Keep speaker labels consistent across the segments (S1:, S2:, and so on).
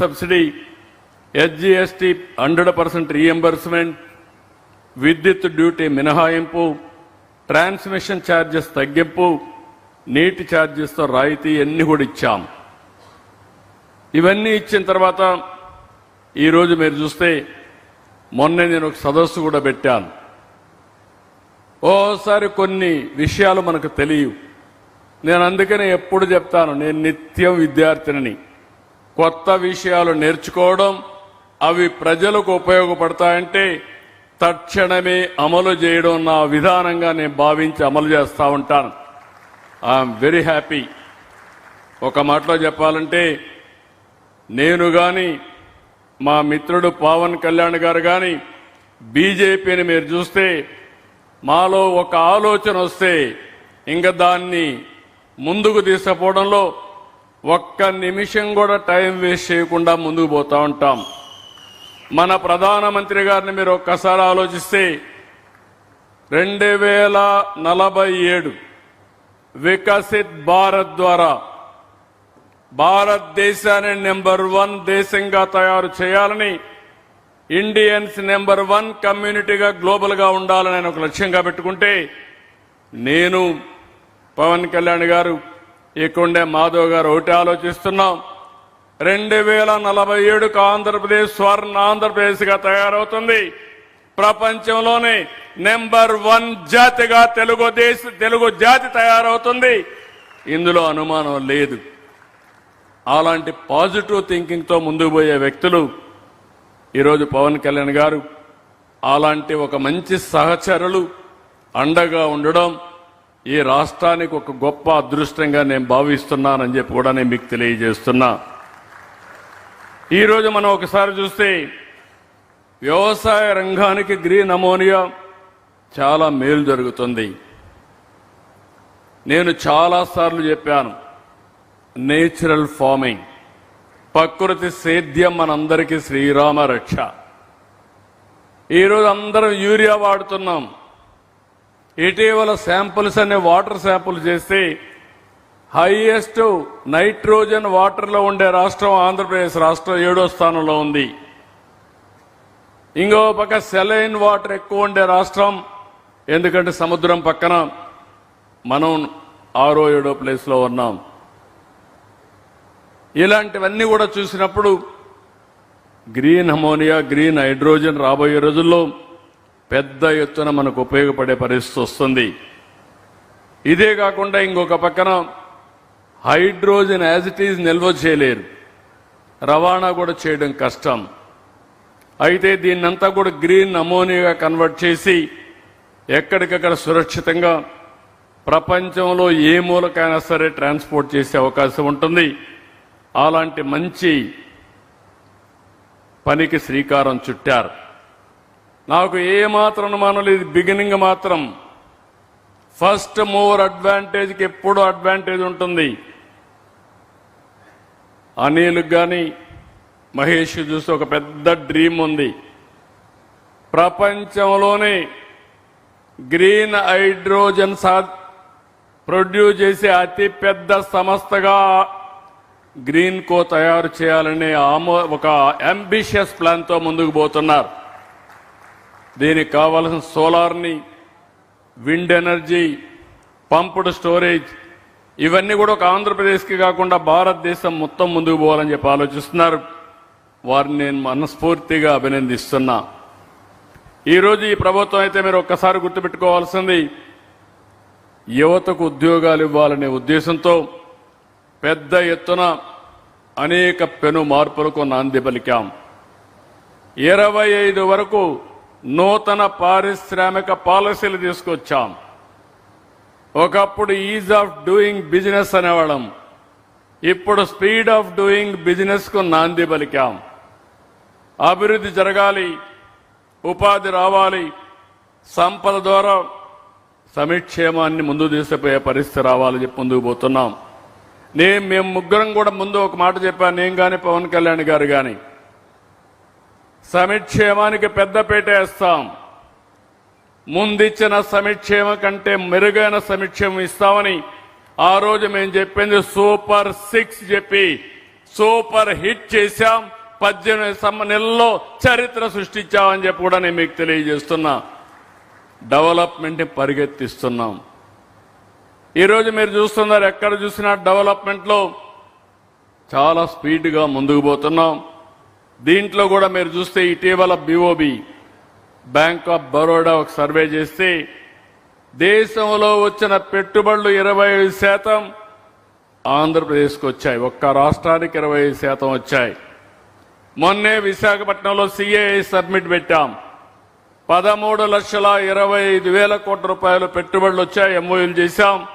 S1: Subsidy SGST hundred percent reimbursement విద్యుత్ duty మినహాయింపు transmission charges తగ్గింపు నీటి ఛార్జెస్తో రాయితీ అన్ని కూడా ఇచ్చాం. ఇవన్నీ ఇచ్చిన తర్వాత ఈరోజు మీరు చూస్తే మొన్నే నేను ఒక సదస్సు కూడా పెట్టాను. ఓసారి కొన్ని విషయాలు మనకు తెలియవు. నేను అందుకనే ఎప్పుడు చెప్తాను నేను నిత్యం విద్యార్థిని కొత్త విషయాలు నేర్చుకోవడం అవి ప్రజలకు ఉపయోగపడతాయంటే తక్షణమే అమలు చేయడం నా విధానంగా నేను భావించి అమలు చేస్తూ ఉంటాను. ఐఎమ్ వెరీ హ్యాపీ ఒక మాటలో చెప్పాలంటే నేను కానీ మా మిత్రుడు పవన్ కళ్యాణ్ గారు కానీ బీజేపీని మీరు చూస్తే మాలో ఒక ఆలోచన వస్తే ఇంకా దాన్ని ముందుకు తీసుకుపోవడంలో ఒక్క నిమిషం కూడా టైం వేస్ట్ చేయకుండా ముందుకు పోతూ ఉంటాం. మన ప్రధానమంత్రి గారిని మీరు ఒక్కసారి ఆలోచిస్తే రెండు వేల నలభై ఏడు వికసిత్ భారత్ ద్వారా భారతదేశాన్ని నెంబర్ వన్ దేశంగా తయారు చేయాలని ఇండియన్స్ నెంబర్ వన్ కమ్యూనిటీగా గ్లోబల్గా ఉండాలని ఒక లక్ష్యంగా పెట్టుకుంటే నేను పవన్ కళ్యాణ్ గారు ఇక్కడే మాధవ్ గారు ఒకటి ఆలోచిస్తున్నాం. రెండు వేల నలభై ఏడుకు ఆంధ్రప్రదేశ్ స్వర్ణ ఆంధ్రప్రదేశ్గా తయారవుతుంది. ప్రపంచంలోనే నెంబర్ వన్ జాతిగా తెలుగు దేశ తెలుగు జాతి తయారవుతుంది. ఇందులో అనుమానం లేదు. అలాంటి పాజిటివ్ థింకింగ్తో ముందుకు పోయే వ్యక్తులు ఈరోజు పవన్ కళ్యాణ్ గారు. అలాంటి ఒక మంచి సహచరులు అండగా ఉండడం ఈ రాష్ట్రానికి ఒక గొప్ప అదృష్టంగా నేను భావిస్తున్నానని చెప్పి కూడా నేను మీకు తెలియజేస్తున్నా. ఈరోజు మనం ఒకసారి చూస్తే వ్యవసాయ రంగానికి గ్రీన్ అమోనియా చాలా మేలు జరుగుతుంది. నేను చాలాసార్లు చెప్పాను నేచురల్ ఫార్మింగ్ ప్రకృతి సేద్యం మనందరికీ శ్రీరామ రక్ష. ఈరోజు అందరం యూరియా వాడుతున్నాం. ఇటీవల శాంపుల్స్ అనే వాటర్ శాంపుల్ చేస్తే హైయెస్ట్ నైట్రోజన్ వాటర్లో ఉండే రాష్ట్రం ఆంధ్రప్రదేశ్ రాష్ట్రం ఏడో స్థానంలో ఉంది. ఇంకో పక్క సెలైన్ వాటర్ ఎక్కువ ఉండే రాష్ట్రం ఎందుకంటే సముద్రం పక్కన మనం ఆరో ఏడో ప్లేస్లో ఉన్నాం. ఇలాంటివన్నీ కూడా చూసినప్పుడు గ్రీన్ అమోనియా గ్రీన్ హైడ్రోజన్ రాబోయే రోజుల్లో పెద్ద ఎత్తున మనకు ఉపయోగపడే పరిస్థితి వస్తుంది. ఇదే కాకుండా ఇంకొక పక్కన హైడ్రోజన్ యాజ్ ఇట్ ఈజ్ నిల్వ చేయలేరు. రవాణా కూడా చేయడం కష్టం. అయితే దీన్నంతా కూడా గ్రీన్ అమోనియాగా కన్వర్ట్ చేసి ఎక్కడికక్కడ సురక్షితంగా ప్రపంచంలో ఏ మూలకైనా సరే ట్రాన్స్పోర్ట్ చేసే అవకాశం ఉంటుంది. అలాంటి మంచి పనికి శ్రీకారం చుట్టారు. నాకు ఏ మాత్రం అనుమానం లేదు బిగినింగ్ మాత్రం. ఫస్ట్ మూవర్ అడ్వాంటేజ్కి ఎప్పుడూ అడ్వాంటేజ్ ఉంటుంది. అనిల్కి కానీ మహేష్ చూస్తే ఒక పెద్ద డ్రీమ్ ఉంది. ప్రపంచంలోనే గ్రీన్ హైడ్రోజన్ సా ప్రొడ్యూస్ చేసే అతి పెద్ద సంస్థగా గ్రీన్ కో తయారు చేయాలనే ఆమో ఒక అంబిషియస్ ప్లాన్తో ముందుకు పోతున్నారు. దీనికి కావలసిన సోలార్ని విండ్ ఎనర్జీ పంప్డ్ స్టోరేజ్ ఇవన్నీ కూడా ఒక ఆంధ్రప్రదేశ్కి కాకుండా భారతదేశం మొత్తం ముందుకు పోవాలని చెప్పి ఆలోచిస్తున్నారు. వారిని నేను మనస్ఫూర్తిగా అభినందిస్తున్నా. ఈరోజు ఈ ప్రభుత్వం అయితే మీరు ఒక్కసారి గుర్తుపెట్టుకోవాల్సింది యువతకు ఉద్యోగాలు ఇవ్వాలనే ఉద్దేశంతో పెద్ద ఎత్తున అనేక పెను మార్పులకు నాంది పలికాం. ఇరవై ఐదు వరకు నూతన పారిశ్రామిక పాలసీలు తీసుకొచ్చాం. ఒకప్పుడు ఈజ్ ఆఫ్ డూయింగ్ బిజినెస్ అనేవాళ్ళం. ఇప్పుడు స్పీడ్ ఆఫ్ డూయింగ్ బిజినెస్కు నాంది పలికాం. అభివృద్ధి జరగాలి ఉపాధి రావాలి సంపద ద్వారా సమిక్షేమాన్ని ముందు తీసుకుపోయే పరిస్థితి రావాలని చెప్పి ముందుకు పోతున్నాం. నేను మేము ముగ్గురం కూడా ముందు ఒక మాట చెప్పాను నేను కానీ పవన్ కళ్యాణ్ గారు కానీ సమిక్షేమానికి పెద్దపేట వేస్తాం. ముందిచ్చిన సమిక్షేమం కంటే మెరుగైన సమిక్షేమం ఇస్తామని ఆ రోజు మేము చెప్పింది సూపర్ సిక్స్ చెప్పి సూపర్ హిట్ చేశాం. పద్దెనిమిది సమ్మ నెలల్లో చరిత్ర సృష్టించామని చెప్పి కూడా నేను మీకు తెలియజేస్తున్నా. డెవలప్మెంట్ని పరిగెత్తిస్తున్నాం. ఈరోజు మీరు చూస్తున్నారు ఎక్కడ చూసినా డెవలప్మెంట్లో చాలా స్పీడ్గా ముందుకు పోతున్నాం. దీంట్లో కూడా మీరు చూస్తే ఇటీవల బిఓబి బ్యాంక్ ఆఫ్ బరోడా ఒక సర్వే చేస్తే దేశంలో వచ్చిన పెట్టుబడులు ఇరవై ఐదు శాతం ఆంధ్రప్రదేశ్కి వచ్చాయి. ఒక్క రాష్ట్రానికి ఇరవై ఐదు శాతం వచ్చాయి. మొన్నే విశాఖపట్నంలో సిఏఐ సబ్మిట్ పెట్టాం. పదమూడు లక్షల ఇరవై ఐదు వేల కోట్ల రూపాయలు పెట్టుబడులు వచ్చాయి. ఎంఓయూలు చేశాం.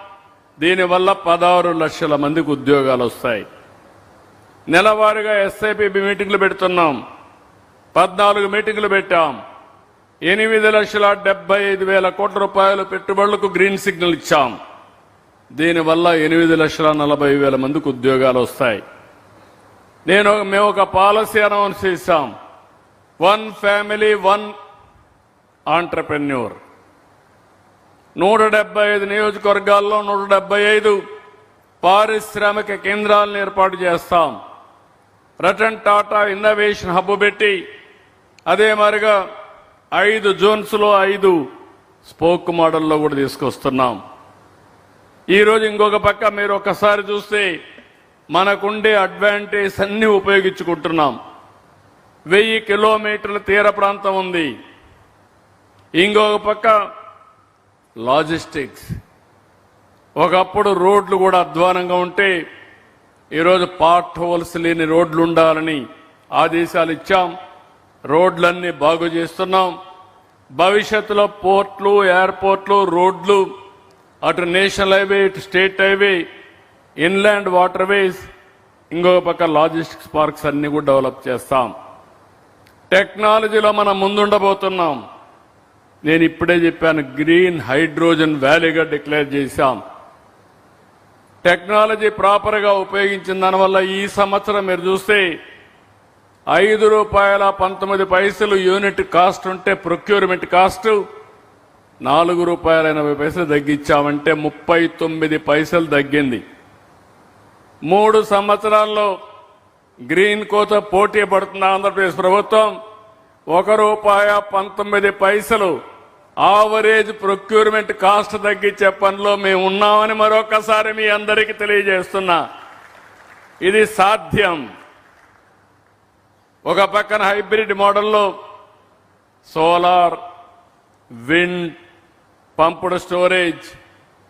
S1: దీనివల్ల పదహారు లక్షల మందికి ఉద్యోగాలు వస్తాయి. నెలవారీగా ఎస్ఐపి మీటింగ్లు పెడుతున్నాం. పద్నాలుగు మీటింగ్లు పెట్టాం. ఎనిమిది లక్షల డెబ్బై ఐదు వేల కోట్ల రూపాయలు పెట్టుబడులకు గ్రీన్ సిగ్నల్ ఇచ్చాం. దీనివల్ల ఎనిమిది లక్షల నలభై వేల మందికి ఉద్యోగాలు వస్తాయి. నేను మేము ఒక పాలసీ అనౌన్స్ చేశాం. One family one entrepreneur. నూట డెబ్బై ఐదు నియోజకవర్గాల్లో నూట డెబ్బై ఐదు పారిశ్రామిక కేంద్రాలను ఏర్పాటు చేస్తాం. రతన్ టాటా ఇన్నోవేషన్ హబ్ పెట్టి అదే మరిగా ఐదు జోన్స్లో ఐదు స్పోక్ మోడల్లో కూడా తీసుకొస్తున్నాం. ఈరోజు ఇంకొక పక్క మీరు ఒకసారి చూస్తే మనకుండే అడ్వాంటేజ్ అన్నీ ఉపయోగించుకుంటున్నాం. వెయ్యి కిలోమీటర్ల తీర ప్రాంతం ఉంది. ఇంకొక పక్క లాజిస్టిక్స్. ఒకప్పుడు రోడ్లు కూడా అధ్వానంగా ఉంటే ఈరోజు పార్ట్ హోల్స్ లేని రోడ్లు ఉండాలని ఆదేశాలు ఇచ్చాం. రోడ్లన్నీ బాగు చేస్తున్నాం. భవిష్యత్తులో పోర్ట్లు ఎయిర్పోర్ట్లు రోడ్లు అటు నేషనల్ హైవే ఇటు state highway inland water ways ఇంకొక పక్క లాజిస్టిక్స్ పార్క్స్ అన్నీ కూడా డెవలప్ చేస్తాం. టెక్నాలజీలో మనం ముందుండబోతున్నాం. నేను ఇప్పుడే చెప్పాను గ్రీన్ హైడ్రోజన్ వ్యాలీగా డిక్లేర్ చేశాం. టెక్నాలజీ ప్రాపర్గా ఉపయోగించిన దానివల్ల ఈ సంవత్సరం మీరు చూస్తే ఐదు రూపాయల పంతొమ్మిది పైసలు యూనిట్ కాస్ట్ ఉంటే ప్రొక్యూర్మెంట్ కాస్ట్ నాలుగు రూపాయల ఎనభై పైసలు తగ్గించామంటే ముప్పై తొమ్మిది పైసలు తగ్గింది. మూడు సంవత్సరాల్లో గ్రీన్ కోత పోటీ పడుతున్న ఆంధ్రప్రదేశ్ ప్రభుత్వం. ఒక రూపాయ పంతొమ్మిది పైసలు ఆవరేజ్ ప్రొక్యూర్మెంట్ కాస్ట్ తగ్గించే పనిలో మేము ఉన్నామని మరొకసారి మీ అందరికీ తెలియజేస్తున్నా. ఇది సాధ్యం. ఒక పక్కన హైబ్రిడ్ మోడల్లో సోలార్ విండ్ పంపుడు స్టోరేజ్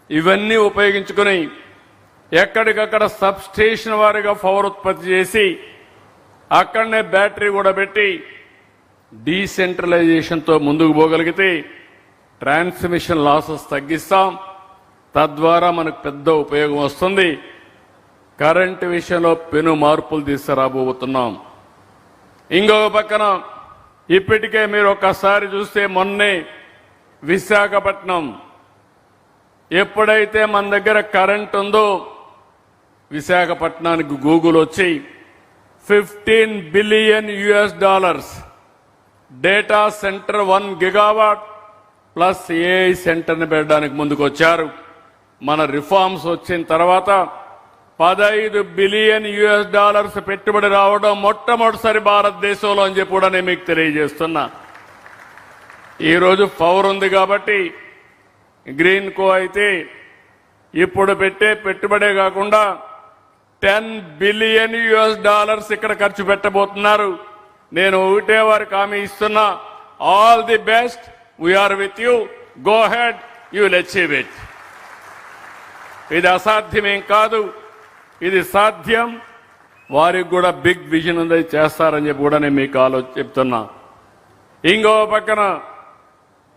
S1: ఇవన్నీ ఉపయోగించుకుని ఎక్కడికక్కడ సబ్ స్టేషన్ వారిగా పవర్ ఉత్పత్తి చేసి అక్కడనే బ్యాటరీ కూడా పెట్టి డీసెంట్రలైజేషన్తో ముందుకు పోగలిగితే ట్రాన్స్మిషన్ లాసెస్ తగ్గిస్తాం. తద్వారా మనకు పెద్ద ఉపయోగం వస్తుంది. కరెంటు విషయంలో పెను మార్పులు తీసుకురాబోతున్నాం ఇంకొక పక్కన ఇప్పటికే మీరు ఒక్కసారి చూస్తే మొన్నే విశాఖపట్నం. ఎప్పుడైతే మన దగ్గర కరెంట్ ఉందో విశాఖపట్నానికి గూగుల్ వచ్చి fifteen billion US dollars. Data centre one gigawatt. Plus AI సెంటర్ని పెట్టడానికి ముందుకు వచ్చారు మన రిఫార్మ్స్ వచ్చిన తర్వాత పదహైదు బిలియన్ యుఎస్ డాలర్స్ పెట్టుబడి రావడం మొట్టమొదటిసారి భారతదేశంలో అని చెప్పి కూడా నేను మీకు తెలియజేస్తున్నా. ఈరోజు పవర్ ఉంది కాబట్టి గ్రీన్ కో అయితే ఇప్పుడు పెట్టే పెట్టుబడే కాకుండా టెన్ బిలియన్ యుఎస్ డాలర్స్ ఇక్కడ ఖర్చు పెట్టబోతున్నారు. నేను ఒకటే వారికి హామీ ఇస్తున్నా. All the best. We're with you go ahead you will achieve it ఇది అసాధ్యమేం కాదు. ఇది సాధ్యం. వారికి కూడా బిగ్ విజన్ ఉంది చేస్తారని చెప్పి కూడా నేను మీకు ఆలో చెప్తున్నా. ఇంకో పక్కన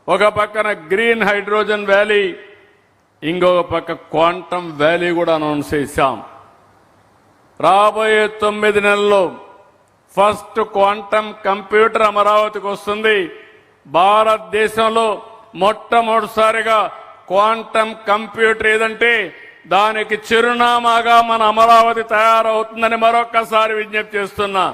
S1: ఒక పక్కన గ్రీన్ హైడ్రోజన్ వ్యాలీ ఇంకొక పక్క క్వాంటమ్ వ్యాలీ కూడా అనౌన్స్ చేశాం. రాబోయే తొమ్మిది నెలల్లో ఫస్ట్ క్వాంటమ్ కంప్యూటర్ అమరావతికి వస్తుంది. భారతదేశంలో మొట్టమొదటిసారిగా క్వాంటమ్ కంప్యూటర్ ఏదంటే దానికి చిరునామాగా మన అమరావతి తయారవుతుందని మరొక్కసారి విజ్ఞప్తి చేస్తున్నా.